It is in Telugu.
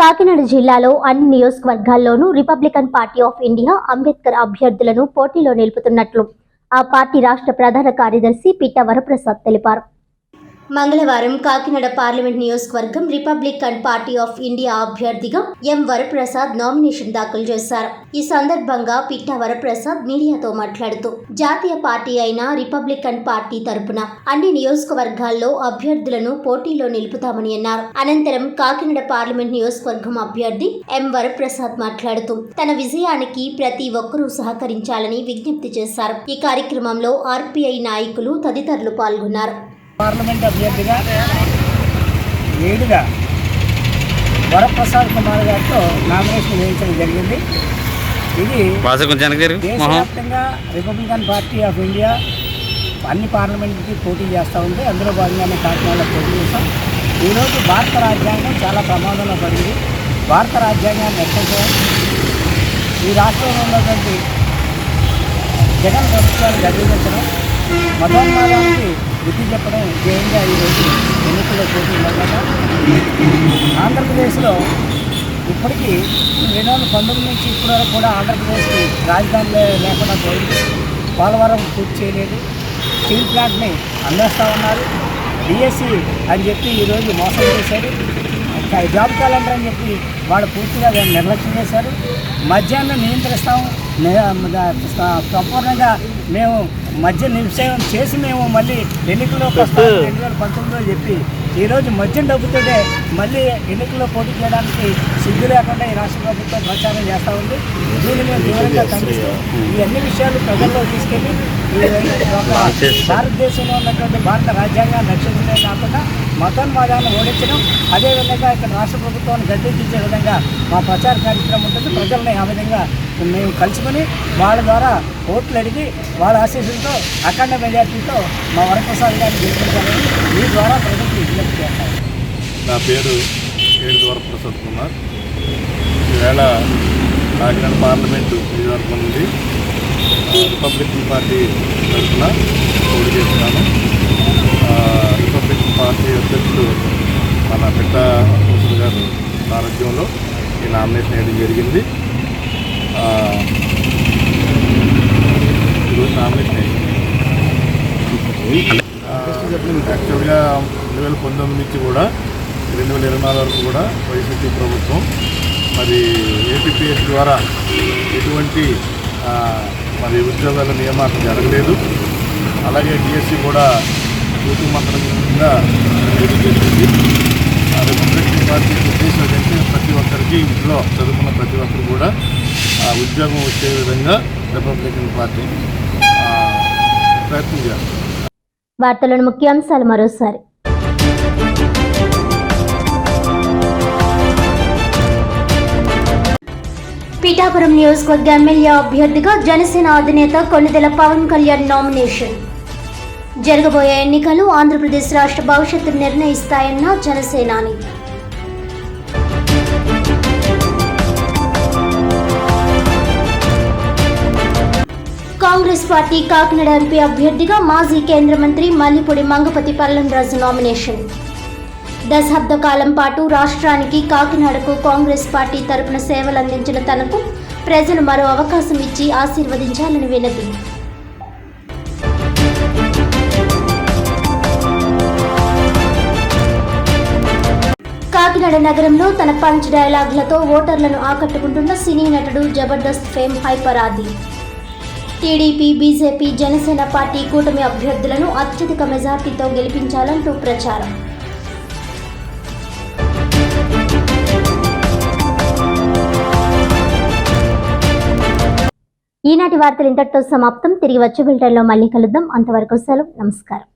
కాకినాడ జిల్లాలో అన్ని నియోజకవర్గాల్లోనూ Republican Party of India Ambedkar అభ్యర్థులను పోటీలో నిలుపుతున్నట్లు ఆ పార్టీ రాష్ట్ర ప్రధాన కార్యదర్శి పిట్ట వరప్రసాద్ తెలిపారు. మంగళవారం కాకినాడ పార్లమెంట్ నియోజకవర్గం రిపబ్లికన్ పార్టీ ఆఫ్ ఇండియా అభ్యర్థిగా ఎం వరప్రసాద్ నామినేషన్ దాఖలు చేశారు. ఈ సందర్భంగా పిట్ట వరప్రసాద్ మీడియాతో మాట్లాడుతూ జాతీయ పార్టీ అయిన రిపబ్లికన్ పార్టీ తరపున అన్ని నియోజకవర్గాల్లో అభ్యర్థులను పోటీలో నిలుపుతామని అన్నారు. అనంతరం కాకినాడ పార్లమెంట్ నియోజకవర్గం అభ్యర్థి ఎం వరప్రసాద్ మాట్లాడుతూ తన విజయానికి ప్రతి ఒక్కరూ సహకరించాలని విజ్ఞప్తి చేశారు. ఈ కార్యక్రమంలో ఆర్పీఐ నాయకులు తదితరులు పాల్గొన్నారు. పార్లమెంట్ అభ్యర్థిగా ఏడుగా వరప్రసాద్ కుమార్ గారితో నామినేషన్ వేయించడం జరిగింది. ఇది దేశవ్యాప్తంగా రిపబ్లికన్ పార్టీ ఆఫ్ ఇండియా అన్ని పార్లమెంట్కి పోటీ చేస్తూ ఉంది. అందులో భాగంగానే కాకినాడలో పోటీ చేస్తాం ఈరోజు భారత రాజ్యాంగం చాలా ప్రమాదంలో పడింది. భారత రాజ్యాంగాన్ని రక్షించడం ఈ రాష్ట్రంలో ఉన్నటువంటి జగన్ ప్రభుత్వాన్ని గర్వించడం మతోన్మాదానికి బుద్ధి చెప్పడం ధ్యేయంగా ఈరోజు ఎన్నికల్లో పోటీ ఆంధ్రప్రదేశ్లో ఇప్పటికీ రెండు వేల పంతొమ్మిది నుంచి ఇప్పుడు వరకు కూడా ఆంధ్రప్రదేశ్కి రాజధానిలో లేకుండా పోయింది. పోలవరం పూర్తి చేయలేదు. స్టీల్ ప్లాంట్ని అమ్మేస్తా ఉన్నారు. డిఎస్సి అని చెప్పి ఈరోజు మోసం చేశారు. జాబ్ క్యాలెండర్ అని చెప్పి వాళ్ళు పూర్తిగా దాన్ని నిర్లక్ష్యం చేశారు. మధ్యాహ్నం నియంత్రిస్తాం. సంపూర్ణంగా మేము మద్య నిషేధం చేసి మేము మళ్ళీ ఎన్నికల్లోకి వస్తాం. రెండు వేల పంతొమ్మిదిలో చెప్పి ఈరోజు మద్యం డబ్బుతోనే మళ్ళీ ఎన్నికల్లో పోటీ చేయడానికి సిగ్గు లేకుండా ఈ రాష్ట్ర ప్రభుత్వం ప్రచారం చేస్తూ ఉంది. దీన్ని మేము తీవ్రంగా ఖండిస్తూ ఈ అన్ని విషయాలు ప్రజల్లో తీసుకెళ్ళి భారతదేశంలో ఉన్నటువంటి భారత రాజ్యాంగాన్ని రక్షించడమే కాకుండా మతోన్మాదాన్ని ఓడించడం అదేవిధంగా ఇక్కడ రాష్ట్ర ప్రభుత్వాన్ని గద్దెదించే విధంగా మా ప్రచార కార్యక్రమం ఉంటుంది. ప్రజల్ని ఆ విధంగా మేము కలుసుకొని వాళ్ళ ద్వారా ఓట్లు అడిగి వాళ్ళ ఆశీస్సులతో అఖండ మెజార్టీతో మా వరప్రసాద్ గారిని గెలిపించాలని మీ ద్వారా ప్రజలకు విజ్ఞప్తి చేస్తాను. నా పేరు ఏడు వరప్రసాద్ కుమార్. ఈవేళ కాకినాడ పార్లమెంటు నియోజకవర్గం నుండి రిపబ్లికన్ పార్టీ తరఫున పోటీ చేస్తున్నాను. రిపబ్లికన్ పార్టీ అధ్యక్షుడు మన పెట్ట గారు సారథ్యంలో ఈ నామినేషన్ వేయడం జరిగింది. ఈరోజు నామినేషన్ యాక్చువల్గా రెండు వేల పంతొమ్మిది నుంచి కూడా రెండు వేల ఇరవై నాలుగు వరకు కూడా వైసీపీ ప్రభుత్వం మరి ఏపీపీఎస్ ద్వారా ఎటువంటి మరి ఉద్యోగాల నియామకం జరగలేదు అలాగే డిఎస్సి కూడా కూతు మంత్రంగా చేసింది ఆ రిపబ్లికన్ పార్టీ ఉద్దేశం ఏంటంటే ప్రతి ఒక్కరికి ఇంట్లో చదువుకున్న ప్రతి ఒక్కరు కూడా ఆ ఉద్యోగం వచ్చే విధంగా రిపబ్లికన్ పార్టీ ప్రయత్నం ముఖ్యాంశాలు మరోసారి. పీఠాపురం నియోజకవర్గ ఎమ్మెల్యే అభ్యర్థిగా జనసేన అధినేత కొన్నిదెల పవన్ కళ్యాణ్ నామినేషన్. జరగబోయే ఎన్నికలు ఆంధ్రప్రదేశ్ రాష్ట్ర భవిష్యత్తు నిర్ణయిస్తాయన్న జనసేనాని. కాంగ్రెస్ పార్టీ కాకినాడ ఎంపీ అభ్యర్థిగా మాజీ కేంద్ర మంత్రి మల్లిపూడి మంగపతి పల్లంరాజు నామినేషన్. దశాబ్ద కాలం పాటు రాష్ట్రానికి కాకినాడకు కాంగ్రెస్ పార్టీ తరపున సేవలు అందించిన తనకు ప్రజలు మరో అవకాశం ఇచ్చి ఆశీర్వదించాలని వినతి. కాకినాడ నగరంలో తన పంచ్ డైలాగ్లతో ఓటర్లను ఆకట్టుకుంటున్న సినీ నటుడు Jabardasth fame hyper TDP BJP Janasena party కూటమి అభ్యర్థులను అత్యధిక మెజార్టీతో గెలిపించాలంటూ ప్రచారం. ఈనాటి వార్తలు ఇంతటితో సమాప్తం. తిరిగి వచ్చే బులెటిన్లో మళ్ళీ కలుద్దాం. అంతవరకు సెలవు. నమస్కారం.